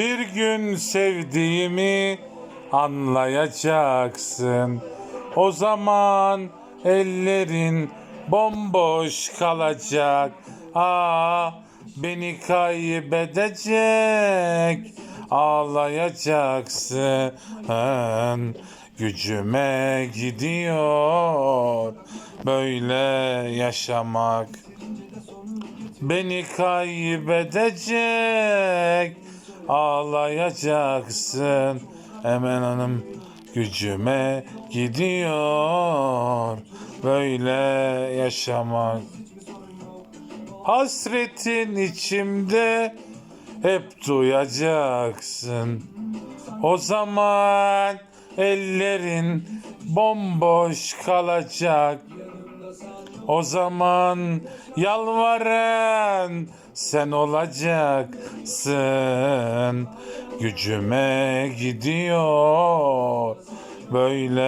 Bir gün sevdiğimi anlayacaksın. O zaman ellerin bomboş kalacak. Aa, beni kaybedecek. Ağlayacaksın. Gücüme gidiyor böyle yaşamak. Beni kaybedecek ağlayacaksın. Emen Hanım gücüme gidiyor. Böyle yaşamak Hasretin içimde hep duyacaksın. O zaman ellerin bomboş kalacak o zaman yalvaran sen olacaksın. Gücüme gidiyor böyle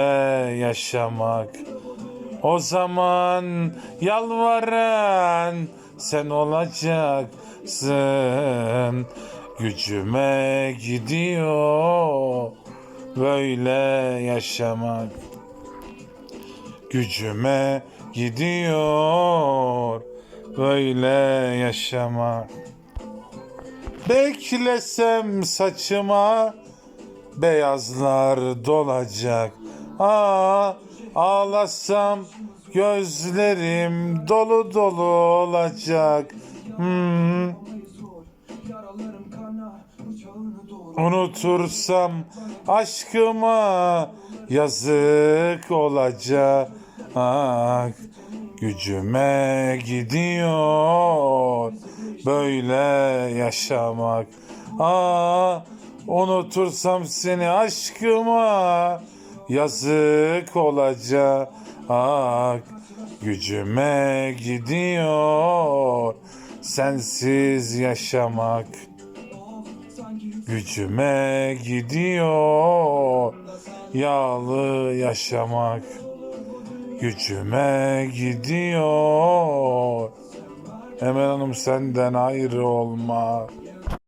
yaşamak. O zaman yalvaran sen olacaksın. Gücüme gidiyor böyle yaşamak gücüme gidiyor böyle yaşama. Beklesem saçıma beyazlar dolacak. Aa, ağlasam gözlerim dolu dolu olacak. Hmm. Unutursam aşkıma yazık olacak. Gücüme gidiyor böyle yaşamak. Aa, unutursam seni aşkıma yazık olacak. Gücüme gidiyor sensiz yaşamak. Gücüme gidiyor yağlı yaşamak. Gücüme gidiyor. Emel Hanım senden ayrı olmak.